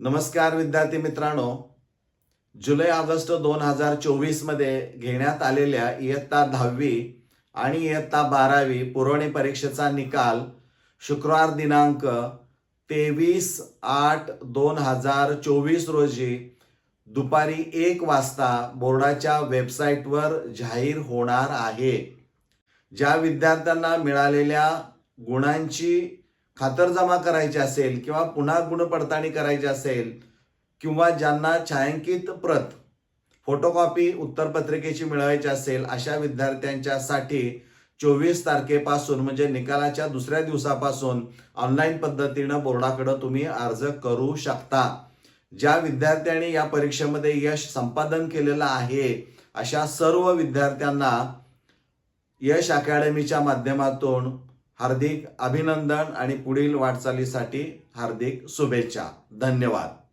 नमस्कार विद्यार्थी मित्रांनो. जुलै ऑगस्ट दोन हजार चोवीसमध्ये घेण्यात आलेल्या इयत्ता दहावी आणि इयत्ता बारावी पुरवणी परीक्षेचा निकाल शुक्रवार दिनांक तेवीस आठ दोन हजार चोवीस रोजी दुपारी एक वाजता बोर्डाच्या वेबसाईटवर जाहीर होणार आहे. ज्या विद्यार्थ्यांना मिळालेल्या गुणांची खातरजमा करायची असेल किंवा पुन्हा गुणपडताळणी करायची असेल किंवा ज्यांना छायांकित प्रत फोटोकॉपी उत्तरपत्रिकेची मिळवायची असेल अशा विद्यार्थ्यांच्यासाठी चोवीस तारखेपासून म्हणजे निकालाच्या दुसऱ्या दिवसापासून ऑनलाईन पद्धतीनं बोर्डाकडं तुम्ही अर्ज करू शकता. ज्या विद्यार्थ्यांनी या परीक्षेमध्ये यश संपादन केलेलं आहे अशा सर्व विद्यार्थ्यांना यश अकॅडमीच्या माध्यमातून हार्दिक अभिनंदन आणि पुढील वाटचालीसाठी हार्दिक शुभेच्छा. धन्यवाद.